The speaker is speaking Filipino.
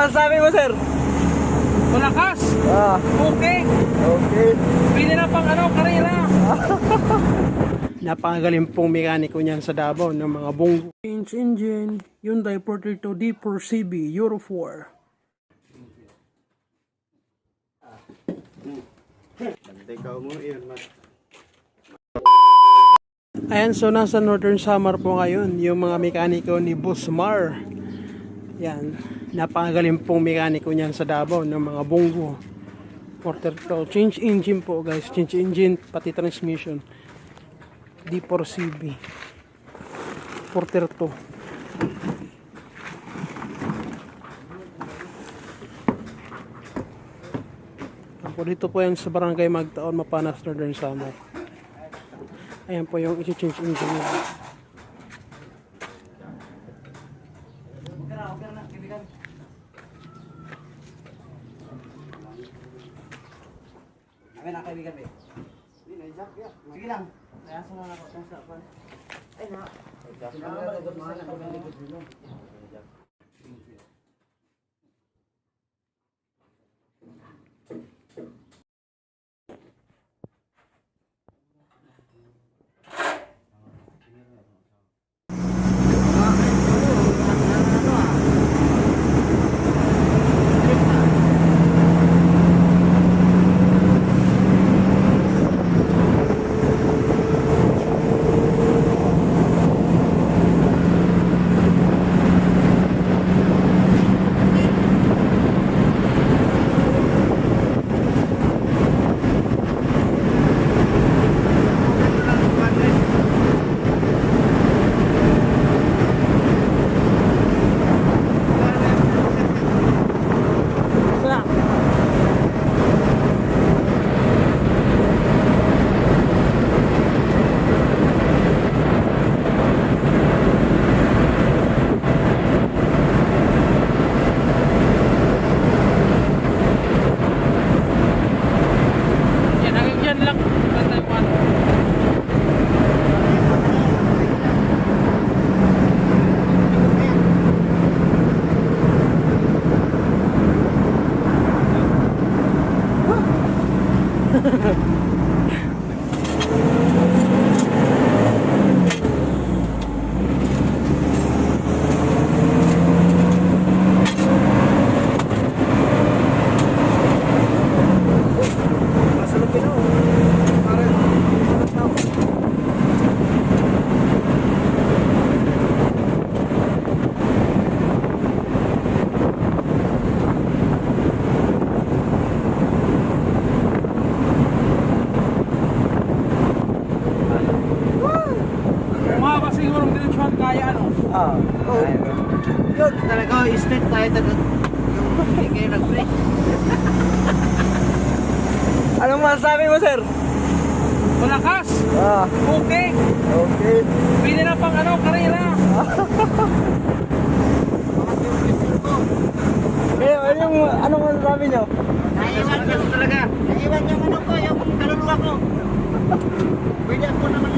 masasabi mo, sir? Malakas. Ah, Okay. okay. Pili na pang ano, karera. Napakagaling pong mekaniko niyan sa Davao ng mga bunggo. Change engine, Hyundai Porter 2 D4CB Euro 4. Ayan, so nasa Northern Samar po ngayon yung mga mekaniko ni Busmar. Yan, napakagaling pong mekaniko niyan sa Davao ng mga bunggo. Porter to. Change engine po guys, change engine pati transmission. D4CB. Porter to. Po dito po yan sa barangay Magtaon, Mapanas, Northern Samar. Ayan po yung isi-change engine Amin na kaibigan, be. Sige lang. Kaya sa mga ako sa pan. Ay na. Sinamagot mo na kami Sana. Ha, ha, ha. Ano? Ah. Oh. Yun, talaga, straight tayo talaga. Yung kayo nag-break. Anong masasabi mo, sir? Malakas. Ah, Okay. okay. Pili na pang ano, karera. Eh, ano yung, anong masasabi nyo? Naiwan ko talaga. Naiwan yung ano ko, yung kaluluwa ko. Pwede ako naman